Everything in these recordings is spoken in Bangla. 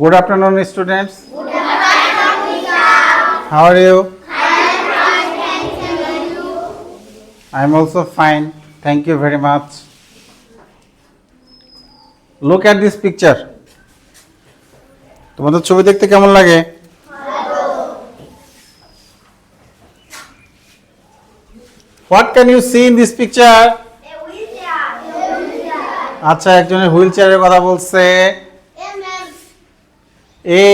Good afternoon, students. Good afternoon, How are you? I am also fine. Thank you very much. Look at this picture. তোমাদের ছবি দেখতে কেমন লাগে what can you see in this picture আচ্ছা একজনের হুইল চেয়ারের কথা বলছে এ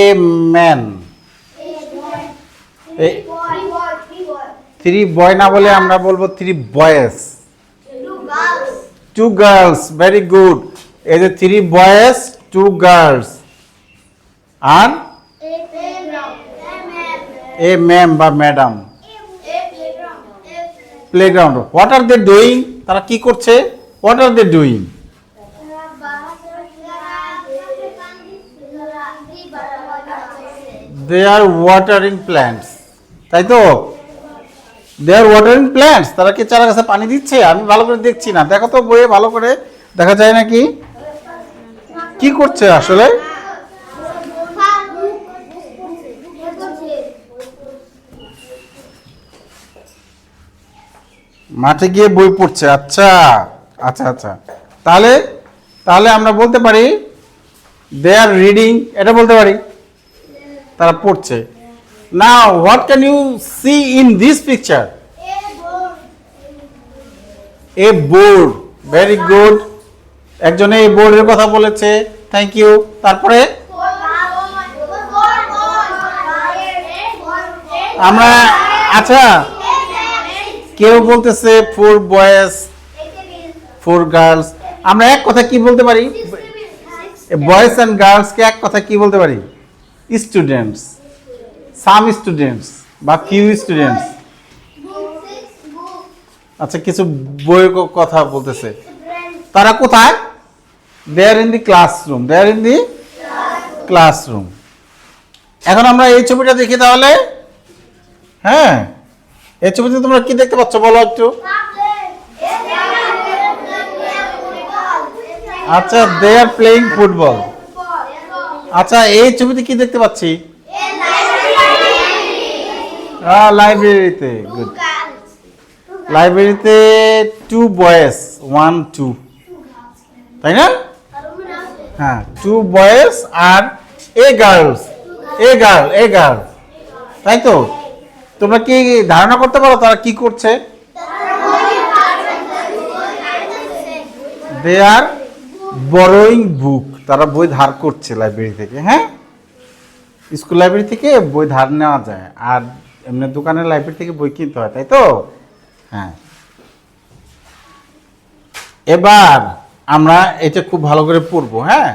ম্যান থ্রি বয় না বলে আমরা বলব three boys two girls very good এই যে থ্রি বয়েস টু গার্লস আর এ ম্যাম বা madam playground what are they doing তারা কি করছে? What are they doing they are watering plants তাই তো? দে আর ওয়াটারিং প্ল্যান্টস তারা কি চারা গাছে পানি দিচ্ছে? আমি ভালো করে দেখছি না। দেখো তো বইয়ে ভালো করে। দেখা যায় নাকি কি? করছে আসলে? মাঠে গিয়ে বই পড়ছে। আচ্ছা। আচ্ছা আচ্ছা। তাহলে তাহলে আমরা বলতে পারি দে আর রিডিং এটা বলতে পারি। তারা পড়ছে। না what can you see in this picture a board very good একজনে এই বোর্ডের কথা বলেছে। থ্যাংক ইউ তারপরে? আমরা আচ্ছা। কেউ বলতেছে ফোর বয়েজ ফোর গার্লস আমরা এক কথা কি বলতে পারি? বয়েজ অ্যান্ড গার্লসকে এক কথা কি বলতে পারি? স্টুডেন্টস সাম স্টুডেন্টস বা ফিউ স্টুডেন্টস আচ্ছা কিছু বইয়ের কথা বলতেছে। তারা কোথায়? There in the classroom there in the classroom এখন আমরা এই ছবিটা দেখি তাহলে। হ্যাঁ এই ছবিতে তোমরা কি দেখতে পাচ্ছ বলো একটু? আচ্ছা দে আর প্লেইং ফুটবল আচ্ছা এই ছবিতে কি দেখতে পাচ্ছি? লাইব্রেরিতে। গুড লাইব্রেরিতে টু বয়েস ওয়ান টু তাই না? হ্যাঁ two boys R a girls a girl a girl তাই তো? তোমরা কি ধারণা করতে পারো তারা কি করছে? দে আর বড়োইং বুক তারা বই ধার করছে লাইব্রেরি থেকে হ্যাঁ? স্কুল লাইব্রেরি থেকে বই ধার নেওয়া যায়, আর এমনি দোকানের লাইব্রেরি থেকে বই কিনতে হয়, তাই তো? হ্যাঁ। এবার আমরা এটা খুব ভালো করে পড়ব হ্যাঁ?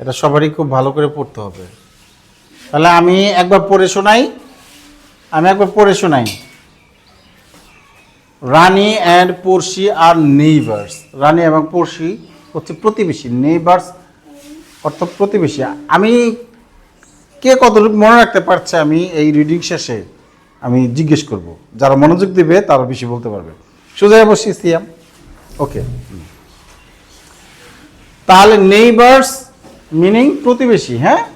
এটা সবারই খুব ভালো করে পড়তে হবে। তাহলে আমি একবার পড়ে শোনাই, আমি একবার পড়ে শোনাই। রানী অ্যান্ড পড়শি আর নেইবার্স রানী এবং পড়শি হচ্ছে প্রতিবেশী নেইবার্স অর্থাৎ প্রতিবেশী। আমি কে কতটুকু মনে রাখতে পারছে আমি এই রিডিং শেষে আমি জিজ্ঞেস করব। যারা মনোযোগ দিবে, তারা বেশি বলতে পারবে। সোজা বসি, সিয়াম। ওকে। তাহলে নেইবার্স মিনিং প্রতিবেশী হ্যাঁ?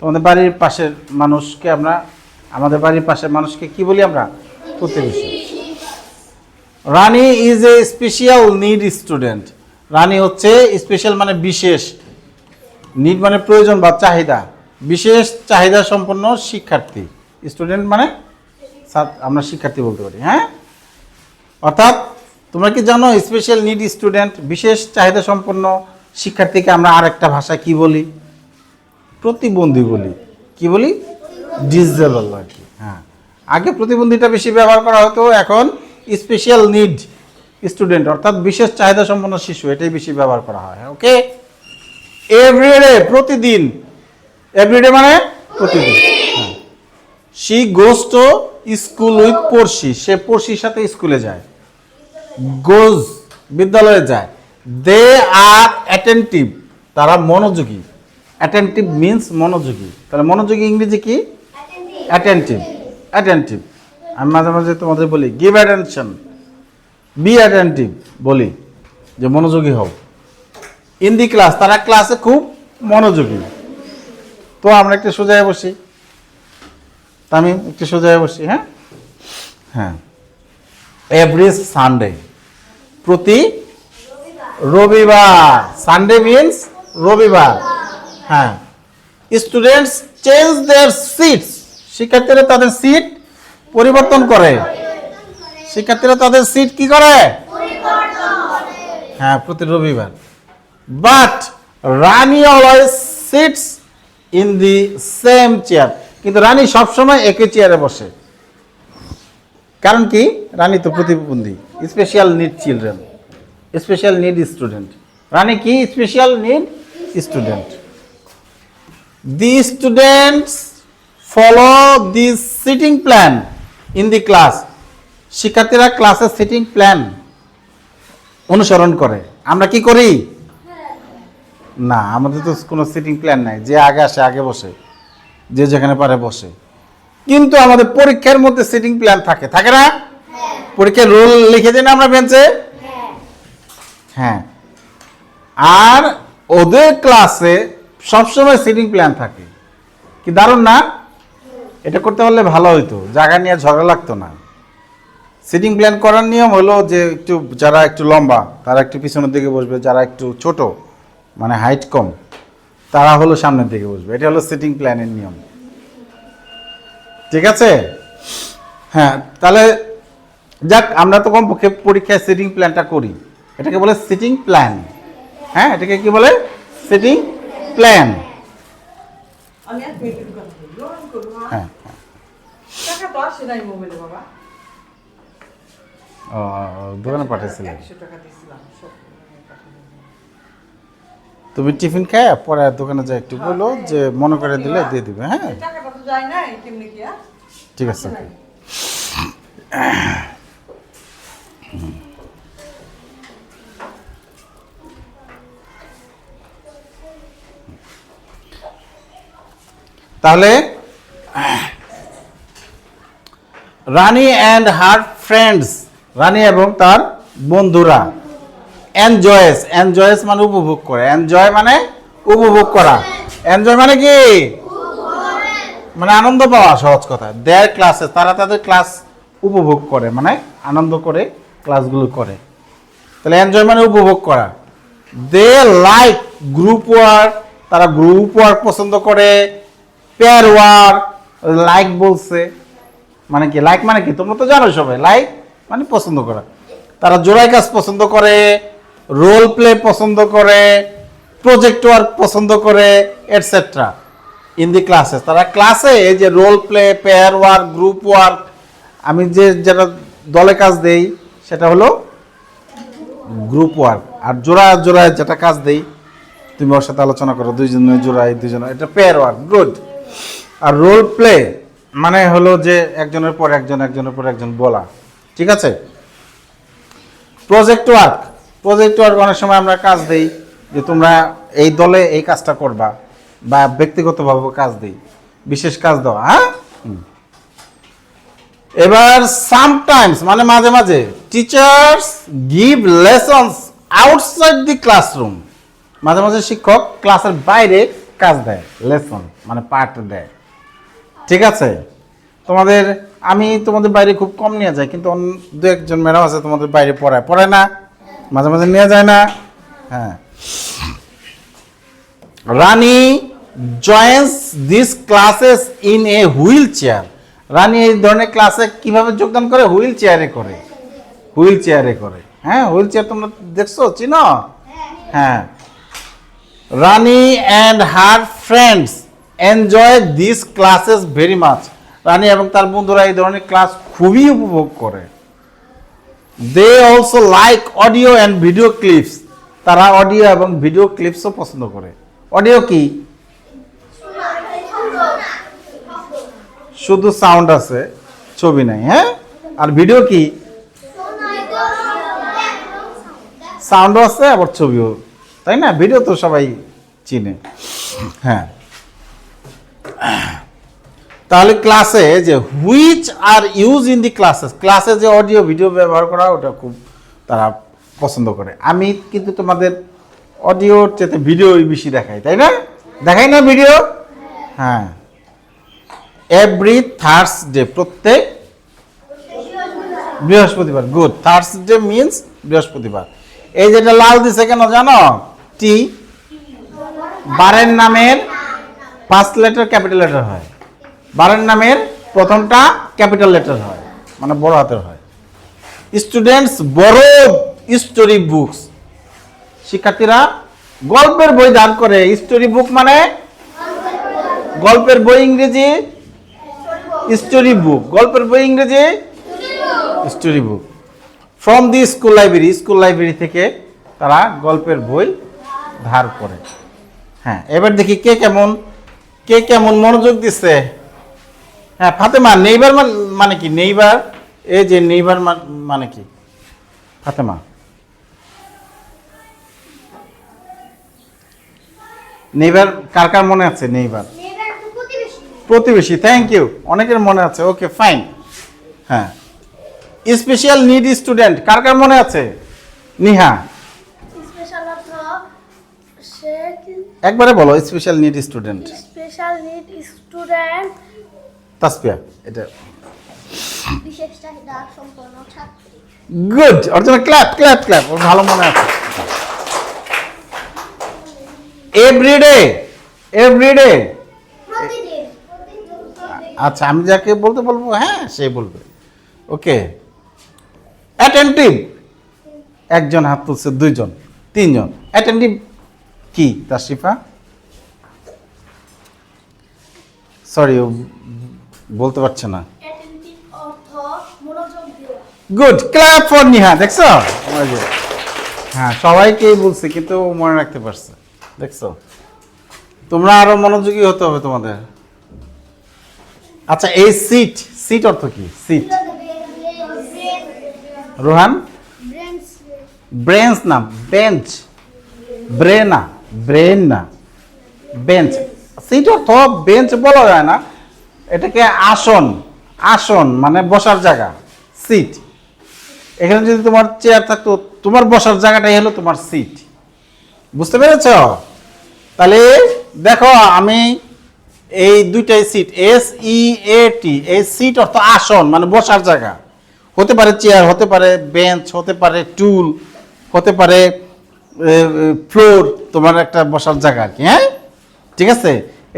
তোমাদের বাড়ির পাশের মানুষকে আমরা, আমাদের বাড়ির পাশের মানুষকে কি বলি আমরা? প্রতিবেশী। Rani is a special need student Rani হচ্ছে স্পেশাল মানে বিশেষ নিড মানে প্রয়োজন বা চাহিদা, বিশেষ চাহিদা সম্পন্ন শিক্ষার্থী। স্টুডেন্ট মানে আমরা শিক্ষার্থী বলতে পারি হ্যাঁ? অর্থাৎ, তোমরা কি জানো স্পেশাল নিড স্টুডেন্ট বিশেষ চাহিদা সম্পন্ন শিক্ষার্থীকে আমরা আরেকটা ভাষায় কি বলি? প্রতিবন্ধী বলি। কি বলি? ডিসেবল আর কি হ্যাঁ। আগে প্রতিবন্ধীটা বেশি ব্যবহার করা হতো, এখন স্পেশাল নিড স্টুডেন্ট অর্থাৎ বিশেষ চাহিদা সম্পন্ন শিশু এটাই বেশি ব্যবহার করা হয় ওকে এভরিডে প্রতিদিন এভরিডে মানে প্রতিদিন she goes to school with পড়শি সে পড়শির সাথে স্কুলে যায় গোজ বিদ্যালয়ে যায়। দে আর অ্যাটেন্টিভ তারা মনোযোগী। অ্যাটেন্টিভ মিন্স মনোযোগী তাহলে মনোযোগী ইংরেজি কি? অ্যাটেন্টিভ অ্যাটেন্টিভ আমি মাঝে মাঝে তোমাদের বলি গিভ অ্যাটেনশন বি অ্যাটেন্টিভ বলি, যে মনোযোগী হও। ইন দি ক্লাস তারা ক্লাসে খুব মনোযোগী। তো আমরা একটু সোজায় বসি। তামিম, একটু সোজায় বসি হ্যাঁ? হ্যাঁ। এভরি সানডে প্রতি রবিবার। সানডে মিন্স রবিবার। হ্যাঁ। স্টুডেন্টস চেঞ্জ দেয়ার সিটস শিক্ষার্থীরা তাদের সিট পরিবর্তন করে। শিক্ষার্থীরা তাদের সিট কি করে? হ্যাঁ প্রতি রবিবার। But Rani always sits in the same chair কিন্তু রানী সবসময় একই চেয়ারে বসে। কারণ কি? রানী তো প্রতিবন্ধী। Special need children special need student Rani কি? Special need student the students follow the seating plan in the class শিক্ষার্থীরা ক্লাসের সিটিং প্ল্যান অনুসরণ করে। আমরা কি করি? না, আমাদের তো কোনো সিটিং প্ল্যান নাই। যে আগে আসে, আগে বসে। যে যেখানে পারে বসে। কিন্তু আমাদের পরীক্ষার মধ্যে সিটিং প্ল্যান থাকে। থাকে না? পরীক্ষার রোল লিখে দিন আমরা বেঞ্চে? হ্যাঁ। আর ওদের ক্লাসে সবসময় সিটিং প্ল্যান থাকে। কি দারুণ না? এটা করতে পারলে ভালো হইতো। জায়গা নিয়ে ঝগড়া লাগতো না। সিটিং প্ল্যান করার নিয়ম হলো যে একটু যারা একটু লম্বা তারা একটু পিছনের দিকে বসবে যারা একটু ছোট মানে হাইট কম তারা হলো সামনের দিকে বসবে। এটা হলো সিটিং প্ল্যানের নিয়ম। ঠিক আছে? হ্যাঁ তাহলে যাক আমরা তো কমপক্ষে পরীক্ষায় সিটিং প্ল্যানটা করি। এটাকে বলে সিটিং প্ল্যান হ্যাঁ এটাকে কি বলে? সিটিং প্ল্যান মা। হ্যাঁ টাকা তো আসে নাই মোবাইলে বাবা ও দোকানে পাঠিয়েছিলেন। তুমি টিফিন খায় পরে দোকানে যা একটু বলো যে মনে করে দিলে দিয়ে দিবে হ্যাঁ? ঠিক আছে। তাহলে রানী অ্যান্ড হার ফ্রেন্ডস রানী এবং তার বন্ধুরা। এনজয়েস এনজয়েস মানে উপভোগ করে। এনজয় মানে উপভোগ করা। এনজয় মানে কি? মানে আনন্দ পাওয়া, সহজ কথা। দেয়ার ক্লাসে তারা তাদের ক্লাস উপভোগ করে মানে আনন্দ করে ক্লাসগুলো করে। তাহলে এনজয় মানে উপভোগ করা। দে লাইক গ্রুপ ওয়ার্ক তারা গ্রুপ ওয়ার্ক পছন্দ করে। পেয়ার ওয়ার্ক লাইক বলছে। মানে কি? লাইক মানে কি? তোমরা তো জানো সবাই। লাইক মানে পছন্দ করা। তারা জোড়াই কাজ পছন্দ করে রোল প্লে পছন্দ করে প্রজেক্ট ওয়ার্ক পছন্দ করে এটসেট্রা ইন দি ক্লাসেস তারা ক্লাসে যে role play pair work group work আমি যে যেটা দলে কাজ দেই, সেটা হলো গ্রুপ ওয়ার্ক আর জোড়া জোড়ায় যেটা কাজ দেই, তুমি ওর সাথে আলোচনা করো, দুইজনে জোড়ায় দুইজনে এটা পেয়ার ওয়ার্ক গুড আর রোল প্লে মানে হলো যে একজনের পর একজন, একজনের পর একজন বলা। ঠিক আছে? প্রজেক্ট ওয়ার্ক প্রজেক্ট ওয়ার্ক অনেক সময় আমরা কাজ দিই যে তোমরা এই দলে এই কাজটা করবা বা ব্যক্তিগতভাবে কাজ দিই, বিশেষ কাজ দাও হ্যাঁ? এবার সামটাইমস মানে মাঝে মাঝে teachers give lessons outside the classroom মাঝে মাঝে শিক্ষক ক্লাসের বাইরে কাজ দেয় লেসন মানে পাঠ দেয়। ঠিক আছে? তোমাদের আমি তোমাদের বাইরে খুব কম নিয়ে যাই, কিন্তু দু একজন ম্যাডাম আছে তোমাদের বাইরে পড়ায়। পড়ায় না, মাঝে মাঝে নিয়ে যায় না। হ্যাঁ। Rani joins this classes in a wheelchair Rani এই ধরনের ক্লাসে কীভাবে যোগদান করে? হুইল চেয়ারে করে। হুইল চেয়ারে করে। হ্যাঁ হুইল চেয়ার তোমরা দেখছ, চিনো? হ্যাঁ। Rani and her friends enjoy this classes very much Rani এবং তার বন্ধুরা এই ধরনের ক্লাস খুবই উপভোগ করে। They also like audio and video clips তারা অডিও এবং ভিডিও ক্লিপসও পছন্দ করে। অডিও কি? শুধু সাউন্ড আছে, ছবি নাই হ্যাঁ? আর ভিডিও কি? সাউন্ডও আছে, আবার ছবিও। তাই না? ভিডিও তো সবাই চিনে। হ্যাঁ। তাহলে ক্লাসে যে which are use in the classes ক্লাসে যে অডিও ভিডিও ব্যবহার করা, ওটা খুব তারা পছন্দ করে। আমি কিন্তু তোমাদের অডিওর চেয়ে ভিডিও বেশি দেখাই, তাই না? দেখাই না ভিডিও হ্যাঁ। এভরি থার্সডে প্রত্যেক বৃহস্পতিবার গুড থার্সডে মিন্স বৃহস্পতিবার। এই যেটা লাল দিছে কেন জানো? টি বারের নামের ফার্স্ট লেটার ক্যাপিটাল লেটার হয়। বারের নামের প্রথমটা ক্যাপিটাল লেটার হয় মানে বড় হাতের হয়। স্টুডেন্টস বড় স্টোরি বুকস শিক্ষার্থীরা গল্পের বই দান করে। স্টোরি বুক মানে? গল্পের বই ইংরেজি? স্টোরি বুক গল্পের বই ইংরেজি? Story book from the school library school library থেকে তারা গল্পের বই ধার করে। হ্যাঁ এবার দেখি কে কেমন কে কেমন মনোযোগ দিচ্ছে হ্যাঁ ফাতেমা নেইবার মানে কি? নেইবার এই যে নেইবার মানে কি? ফাতেমা। নেইবার কার কার মনে আছে নেইবার? প্রতিবেশী। থ্যাংক ইউ অনেকের মনে আছে ওকে ফাইন হ্যাঁ। স্পেশাল নিড স্টুডেন্ট কার কার মনে আছে? নিহা। একবারে বলো special need student special need student Taspia এটা বিশেষ চাহিদা সম্পন্ন ছাত্রী। গুড ওর জন্য ক্ল্যাপ ক্ল্যাপ ক্ল্যাপ ওর ভালো মনে আছে। এভরিডে এভরিডে আচ্ছা আমি যাকে বলতে বলব হ্যাঁ সে বলবে। ওকে অ্যাটেন্টিভ একজন হাত তুলছে দুইজন তিনজন। অ্যাটেন্টিভ কি তাশরিফা সরি বলতে পারছে না। গুড ক্ল্যাপ ফর নিহা দেখছ? হ্যাঁ সবাইকেই বলছি কিন্তু মনে রাখতে পারছে। দেখছ? তোমরা আরও মনোযোগী হতে হবে তোমাদের। আচ্ছা এই সিট সিট অর্থ কি? সিট রোহান? ব্রেঞ্চ না বেঞ্চ ব্রেনা ব্রেন না। বেঞ্চ সিট অর্থ বেঞ্চ বলা যায় না। এটাকে আসন আসন মানে বসার জায়গা সিট এখানে যদি তোমার চেয়ার থাকতো, তোমার বসার জায়গাটাই হলো তোমার সিট বুঝতে পেরেছ? তাহলে দেখো, আমি এই দুইটাই সিট এস ই এ টি এই সিট অর্থ আসন মানে বসার জায়গা। হতে পারে চেয়ার হতে পারে বেঞ্চ হতে পারে টুল হতে পারে ফ্লোর তোমার একটা বসার জায়গা আর কি হ্যাঁ? ঠিক আছে?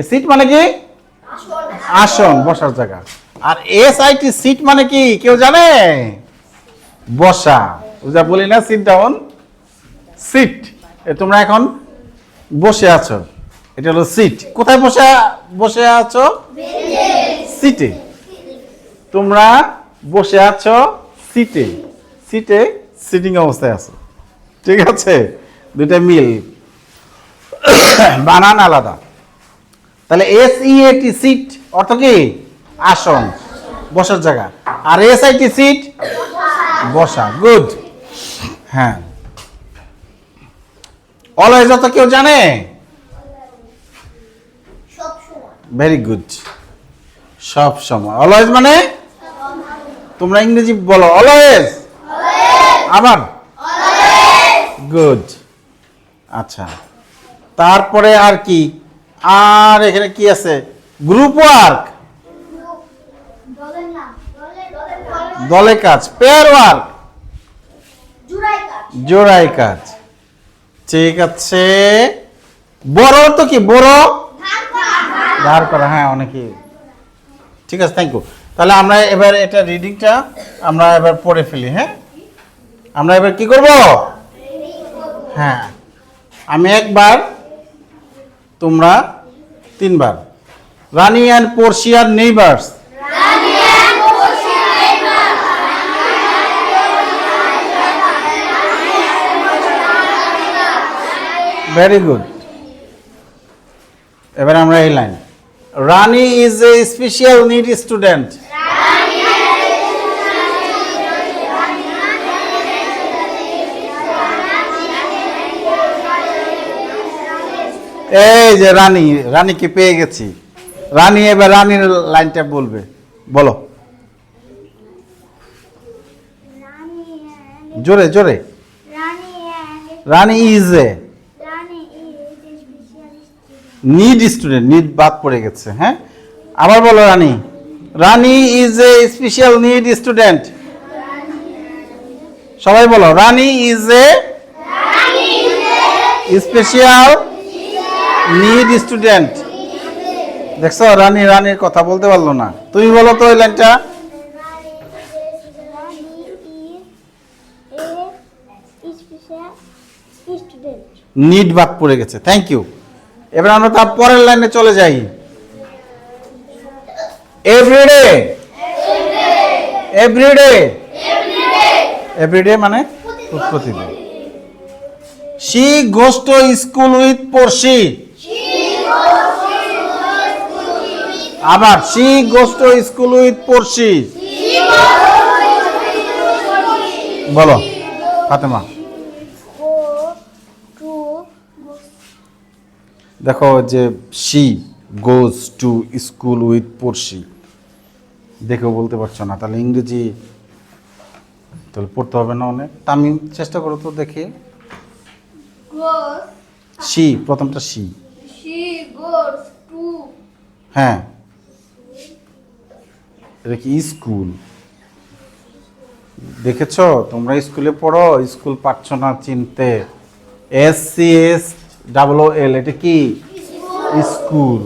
সিট মানে কি? আসন, বসার জায়গা। আর এস আই টি সিট মানে কি, কেউ জানে? বসা। যা বলি না সিট ডাউন সিট তোমরা এখন বসে আছো। এটা হলো সিট কোথায় বসে বসে আছো? সিটে তোমরা বসে আছো সিটে সিটে সিটিং অবস্থায় আছো। ঠিক আছে? দুইটা মিল। বানান আলাদা। তাহলে এস ই টি সিট অর্থ কি? আসন বসার জায়গা। আর এস আই টি সিট বসা গুড হ্যাঁ। অলওয়েজ অত কেউ জানে? ভেরি গুড সব সময়। অলওয়েজ মানে? তোমরা ইংরেজি বলো অলওয়েজ আবার? গুড আচ্ছা। তারপরে আর কি? আর এখানে কি আছে? গ্রুপ ওয়ার্ক দলে কাজ। পেয়ার ওয়ার্ক জোড়াই কাজ। ঠিক আছে। বড় তো কি? বড়? ধার করা। হ্যাঁ অনেকে ঠিক আছে থ্যাংক ইউ তাহলে আমরা এবার এটা রিডিংটা আমরা এবার পড়ে ফেলি হ্যাঁ? আমরা এবার কি করব? হ্যাঁ। আমি একবার তোমরা তিনবার। রানি অ্যান্ড পোর্শিয়ার নেইবার্স। ভেরি গুড এবার আমরা এই line. Rani is a special need student এই যে রানী রানীকে পেয়ে গেছি। রানী এবার রানীর লাইনটা বলবে। বলো। জোরে জোরে। Rani is a. Need student need বাদ পড়ে গেছে হ্যাঁ? আবার বলো Rani. Rani is a special need student সবাই বলো Rani is a special need student দেখছ, রানী, রানীর কথা বলতে পারল না। তুমি বলো তো ওই লাইনটা। নিড বাদ পড়ে গেছে। থ্যাংক ইউ এবার আমরা তার পরের লাইনে চলে যাই। এভরিডে এভরিডে এভরিডে মানে প্রতিদিন she goes to school with পড়শি আবার she goes to school with পড়শি। বলো ফাতেমা। দেখো যে she goes to school with পড়শি। দেখেও বলতে পারছ না তাহলে ইংরেজি তাহলে পড়তে হবে না অনেক। তামিম চেষ্টা করো তো দেখে। শি প্রথমটা টু। হ্যাঁ। এটা কি স্কুল? দেখেছ? তোমরা স্কুলে পড়ো, স্কুল পাচ্ছ না চিনতে। S C S double L এটা কি? স্কুল।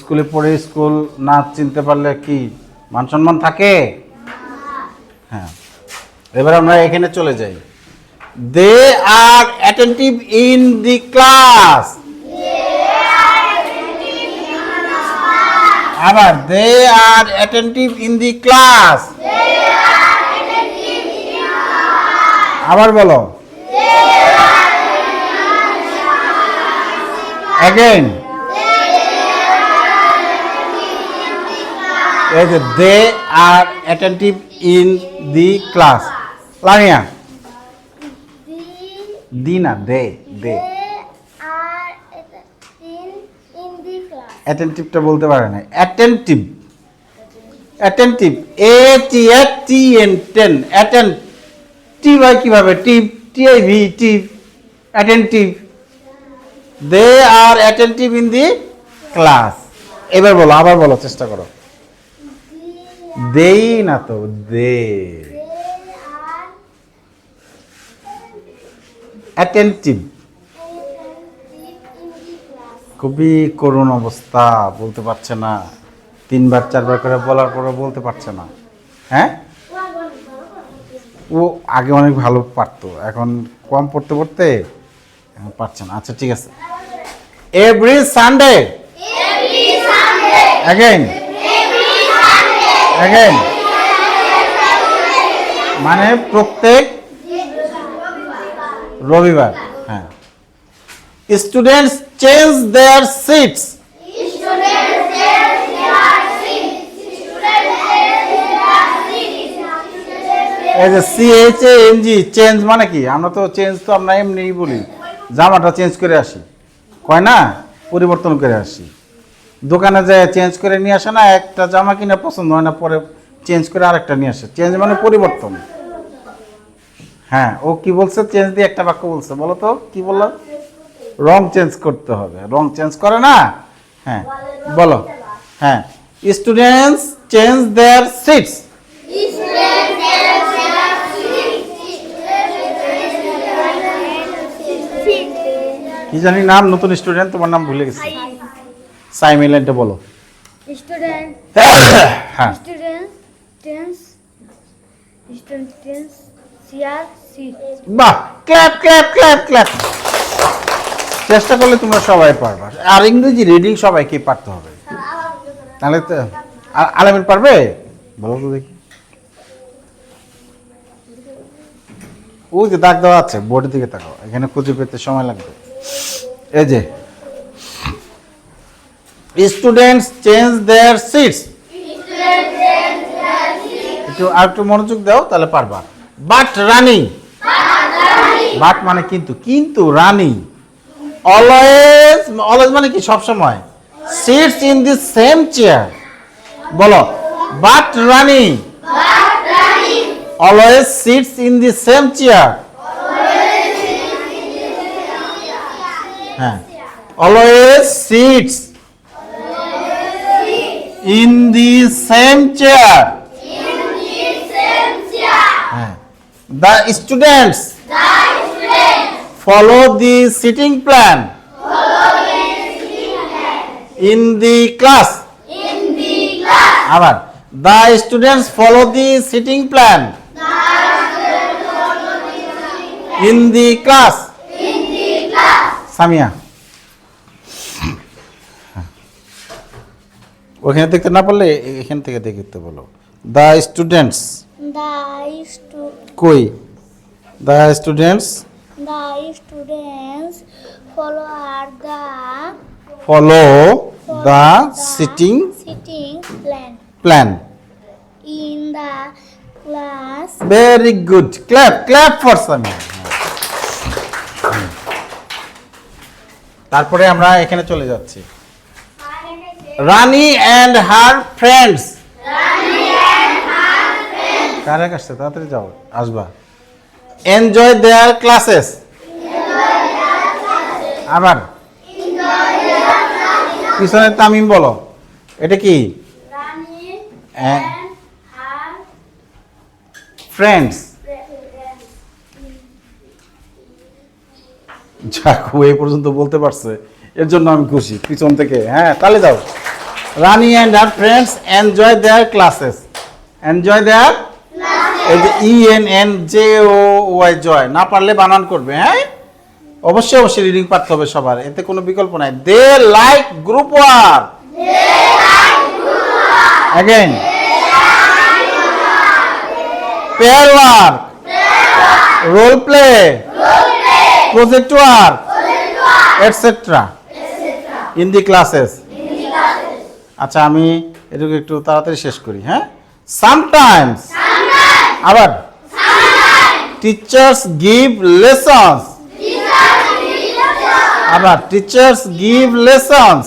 স্কুলে পড়ে স্কুল না চিনতে পারলে কি মান সম্মান থাকে? হ্যাঁ। এবার আমরা এখানে চলে যাই। They are attentive in the class আবার they are attentive in the class আবার বলো। Again they are attentive in the class Lamia. The the they they are in in the class অ্যাটেন্টিভটা বলতে পারে না। Attentive attentive A T A T N ten attend T by কীভাবে? Tip T I V tip attentive they are attentive in the class এবার বলো, আবার বলো, চেষ্টা করো। দেই না তো দে অ্যাটেন্টিভ খুবই করুণ অবস্থা বলতে পারছে না। তিনবার চারবার করে বলার পরে বলতে পারছে না। হ্যাঁ? ও আগে অনেক ভালো পারতো এখন কম পড়তে পড়তে এখন পারছে না। আচ্ছা ঠিক আছে। এভরি সানডে অ্যাগেন অ্যাগেন মানে প্রত্যেক রবিবার। স্টুডেন্টস চেঞ্জ দেয়ার সিটস এই যে C H A N G change মানে কি? আমরা তো চেঞ্জ তো আমরা এমনিই বলি। জামাটা চেঞ্জ করে আসি। কয় না? পরিবর্তন করে আসি। দোকানে যায় চেঞ্জ করে নিয়ে আসে না একটা জামা কিনে পছন্দ হয় না পরে চেঞ্জ করে আরেকটা নিয়ে আসে। চেঞ্জ মানে পরিবর্তন। হ্যাঁ ও কি বলছে? চেঞ্জ দিয়ে একটা বাক্য বলছে। বলো তো কি বলল? রং চেঞ্জ করতে হবে। রং চেঞ্জ করে না? হ্যাঁ বলো। হ্যাঁ। স্টুডেন্টস চেঞ্জ দেয়ার সিটস কি জানি নাম নতুন স্টুডেন্ট তোমার নাম ভুলে গেছি। সাইমিলেন্টে বলো। স্টুডেন্ট হ্যাঁ। Student tense student tense CR seat বাহ ক্ল্যাপ ক্ল্যাপ ক্ল্যাপ ক্ল্যাপ চেষ্টা করলে তোমরা সবাই পারবা। আর ইংরেজি রিডিং সবাইকে পারতে হবে। তাহলে তো আলামিন পারবে? বলো তো দেখি। ও যে দাগ দেওয়া আছে বোর্ডের দিকে তাকাও। এখানে খুঁজে পেতে সময় লাগবে। এই যে। স্টুডেন্টস চেঞ্জ দেয়ার সিটস একটু আর একটু মনোযোগ দাও, তাহলে পারবা। বাট রানিং বাট মানে কিন্তু কিন্তু রানিং অলওয়েজ অলওয়েজ মানে কি? সব সময় sits in the same chair বলো but running always sits in the same chair হ্যাঁ। Always sits in the same chair হ্যাঁ। The students follow the sitting plan in the class আবার the students follow the sitting plan in the class Samia ওখানে দেখতে না পারলে এখান থেকে দেখতে বলো। দ্য স্টুডেন্টস The stu- কই? The students the students follow are the follow follow the the sitting sitting plan. Plan in the class. Very good clap clap for Samia তারপরে আমরা এখানে চলে যাচ্ছি। রানি অ্যান্ড হার ফ্রেন্ডস কার এক আসছে তাড়াতাড়ি যাও। আসবা। এনজয় দেয়ার ক্লাসেস আবার পিছনে তামিম বলো। এটা কি? ফ্রেন্ডস যাক এই পর্যন্ত বলতে পারছে। এর জন্য আমি খুশি পিছন থেকে। হ্যাঁ তাহলে যাও। Rani and her friends enjoy their classes enjoy their এই যে E N N J O Y joy, না পারলে বানান করবে হ্যাঁ? অবশ্যই অবশ্যই রিডিং পারতে হবে সবার, এতে কোনো বিকল্প নাই। They like group work again pair work role play project work etcetera in the classes আচ্ছা আমি এটুকু একটু তাড়াতাড়ি শেষ করি হ্যাঁ? সামটাইমস আবার টিচার্স গিভ লেসন্স আবার teachers give lessons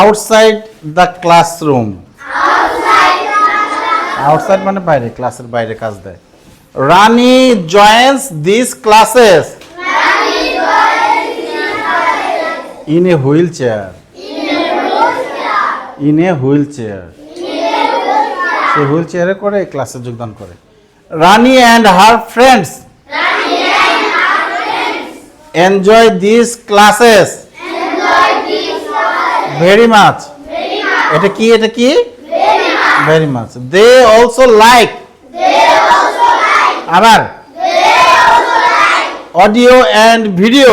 outside the classroom outside মানে বাইরে ক্লাসের বাইরে কাজ দেয়। Rani joins this classes in a wheelchair in a wheelchair say wheel চেয়ারে করে, ক্লাসে যোগদান করে। Rani and her friends enjoy this classes very much এটা কি এটা কি? Very much they also like আবার। অডিও অ্যান্ড ভিডিও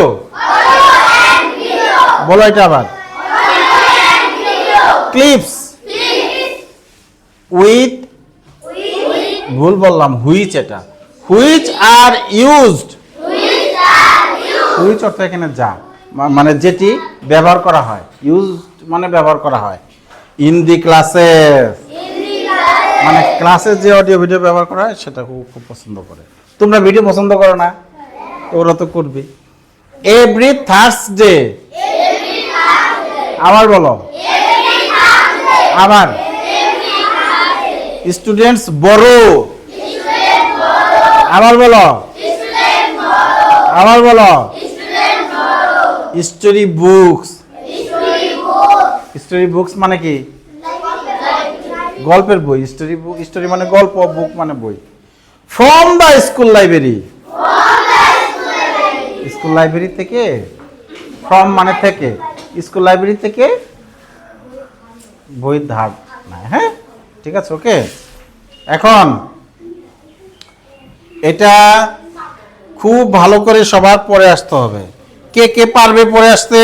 বলো এটা আবার। ক্লিপস উইথ ভুল বললাম হুইচ এটা? হুইচ আর ইউজড হুইচ অর্থ এখানে যা? মানে যেটি ব্যবহার করা হয়। ইউজ মানে ব্যবহার করা হয়। ইন দি ক্লাসেস মানে ক্লাসে যে অডিও ভিডিও ব্যবহার করা হয়, সেটা খুব খুব পছন্দ করে। তোমরা ভিডিও পছন্দ করো না? ওরা তো করবে এভরি থার্সডে আবার বলো। আবার। স্টুডেন্টস বড়। আবার বলো। আবার বলো। Story books. স্টোরি বুকস মানে কি? গল্পের বই। স্টোরি বুক স্টোরি মানে গল্প, বুক মানে বই। From the school library. School library থেকে? ফ্রম মানে থেকে? স্কুল লাইব্রেরি থেকে? বই ধার। ঠিক আছে ওকে এখন, এটা খুব ভালো করে সবার পরে আসতে হবে। কে কে পারবে পরে আসতে?